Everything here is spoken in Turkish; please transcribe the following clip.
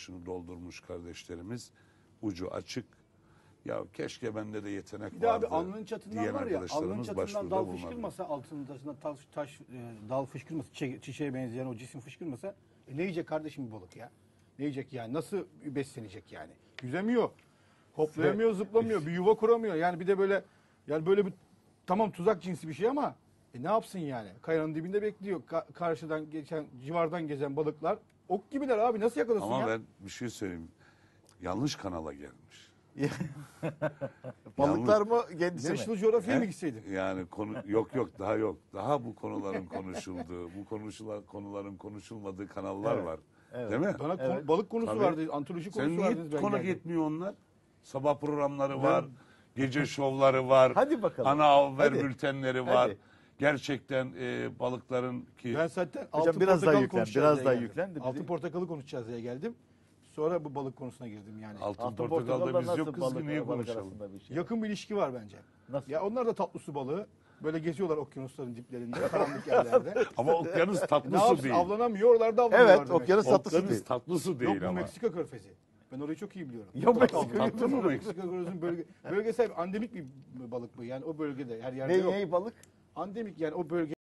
yaşını doldurmuş kardeşlerimiz ucu açık. Ya keşke bende de yetenek Bir vardı alnının çatından diyen var ya, alnının çatından dal fışkırmasa, altından taş, taş e, dal fışkırmasa, çiçeğe, çiçeğe benzeyen o cisim fışkırmasa, e, ne yiyecek kardeşim bir balık ya? Ne yiyecek yani? Nasıl beslenecek yani? Yüzemiyor, hoplayamıyor, zıplamıyor, bir yuva kuramıyor. Yani bir de böyle, yani böyle bir tamam tuzak cinsi bir şey ama e, ne yapsın yani? Kayanın dibinde bekliyor. Ka- karşıdan geçen, civardan gezen balıklar ok gibiler abi. Nasıl yakalasın Ama ya? ben bir şey söyleyeyim. Yanlış kanala gelmiş. Balıklar mı kendisi mi? National Geographic'e mi gitseydim? Yani konu yok yok daha yok. Daha bu konuların konuşulduğu, bu konuşulan konuların konuşulmadığı kanallar Evet, var. evet. Değil mi? Bana konu- balık konusu Tabii. vardı, antoloji Sen konusu niye vardı. ben konu geldim. gitmiyor onlar? Sabah programları var, gece şovları var. Hadi bakalım. Ana haber Hadi. bültenleri var. Hadi. Gerçekten e, balıkların ki Ben zaten Hocam altın biraz daha portakal yüklen, konuşacağız biraz diye daha geldim. yüklen de bizi- Altın portakalı konuşacağız diye geldim. Sonra bu balık konusuna girdim yani. altın, Altın portakalda biz yok kız balık- niye konuşalım? şey? Yakın bir ilişki var bence. Nasıl? Ya onlar da tatlı su balığı. Böyle geziyorlar okyanusların diplerinde, karanlık yerlerde. Ama okyanus tatlı su yapsın? değil. Avlanamıyor, oralarda avlanıyorlar Evet, demek. okyanus tatlı su Okyanus değil. tatlı su Yok değil bu ama. Meksika körfezi. Ben orayı çok iyi biliyorum. Ya Meksika tatlı mı Meksika körfezinin bölge, bölgesel endemik bir balık bu. Yani o bölgede her yerde Ne, yok. ne balık? Endemik yani o bölge